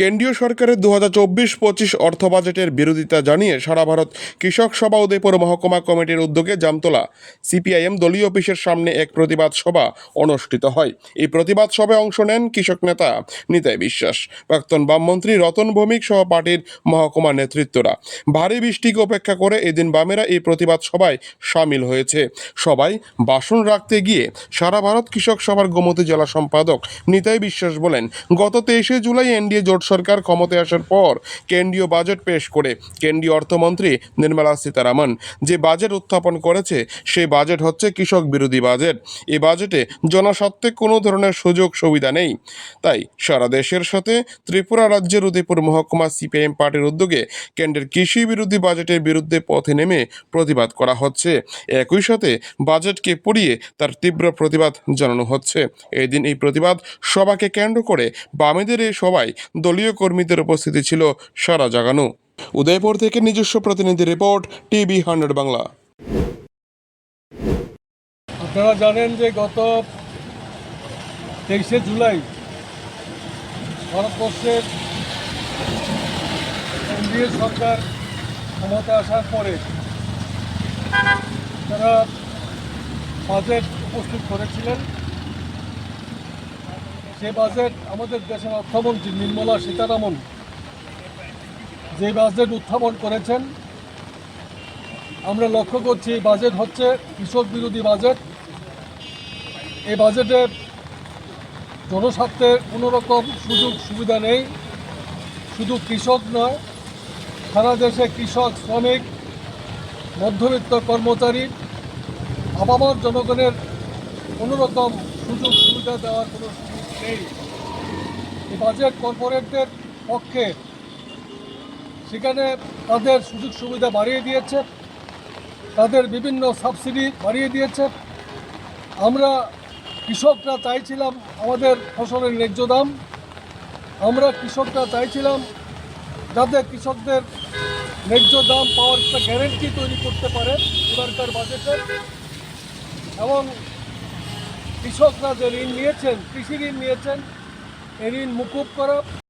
কেন্দ্রীয় সরকারের দু হাজার চব্বিশ পঁচিশ অর্থ বাজেটের বিরোধিতা জানিয়ে সারা ভারত কৃষক সভা উদয়পুর মহকুমা কমিটির উদ্যোগে জামতলা সিপিআইএম দলীয় অফিসের সামনে এক প্রতিবাদ সভা অনুষ্ঠিত হয়। এই প্রতিবাদ সভায় অংশ নেন কৃষক নেতা নিতাই বিশ্বাস, প্রাক্তন বামমন্ত্রী রতন ভৌমিক সহ পার্টির মহকুমা নেতৃত্বরা। ভারী বৃষ্টিকে উপেক্ষা করে এদিন বামেরা এই প্রতিবাদ সভায় সামিল হয়েছে। সবাই বাসন রাখতে গিয়ে সারা ভারত কৃষক সভার গোমতী জেলা সম্পাদক নিতাই বিশ্বাস বলেন, গত তেইশে জুলাই এনডিএ জোট সরকার ক্ষমতায় আসার পর কেন্দ্রীয় বাজেট পেশ করে কেন্দ্রীয় অর্থমন্ত্রী নির্মলা সীতারামন যে বাজেট উত্থাপন করেছে, সেই বাজেট হচ্ছে কৃষক বিরোধী বাজেট। এই বাজেটে জনস্বার্থে কোনো ধরনের সুযোগ সুবিধা নেই। তাই সারা দেশের সাথে ত্রিপুরা রাজ্যের উদয়পুর মহকুমা সিপিআইএম পার্টির উদ্যোগে কেন্দ্রের কৃষি বিরোধী বাজেটের বিরুদ্ধে পথে নেমে প্রতিবাদ করা হচ্ছে। একই সাথে বাজেটকে পড়িয়ে তার তীব্র প্রতিবাদ জানানো হচ্ছে। এদিন এই প্রতিবাদ সভাকে কেন্দ্র করে বামেদের এই সবাই দলীয় কর্মীদের উপস্থিতি ছিল সারা জাগানো। উদয়পুর থেকে নিজস্ব প্রতিনিধি রিপোর্ট, টিভি হান্ড্রেড বাংলা। আপনারা জানেন যে গত তেইশে জুলাই ভারতবর্ষের কেন্দ্রীয় সরকার ক্ষমতা আসার পরে তারা বাজেট উপস্থিত করেছিলেন। সে বাজেট আমাদের দেশের অর্থমন্ত্রী নির্মলা সীতারামন যে বাজেট উত্থাপন করেছেন, আমরা লক্ষ্য করছি এই বাজেট হচ্ছে কৃষক বিরোধী বাজেট এই বাজেটে জনস্বার্থে কোনো রকম সুযোগ সুবিধা নেই। শুধু কৃষক নয়, সারা দেশে কৃষক, শ্রমিক, মধ্যবিত্ত কর্মচারী, আবামর জনগণের কোনো রকম সুযোগ সুবিধা দেওয়ার কোনো এই বাজেট কর্পোরেটদের পক্ষে সেখানে তাদের সুযোগ সুবিধা বাড়িয়ে দিয়েছে, তাদের বিভিন্ন সাবসিডি বাড়িয়ে দিয়েছে। আমরা কৃষকরা চাইছিলাম আমাদের ফসলের ন্যায্য দাম। আমরা কৃষকরা চাইছিলাম যাতে কৃষকদের ন্যায্য দাম পাওয়ার একটা গ্যারেন্টি তৈরি করতে পারে এবারকার বাজেটে এবং কৃষকরা যে ঋণ নিয়েছেন কৃষি ঋণ নিয়েছেন এই ঋণ মুকুব করা।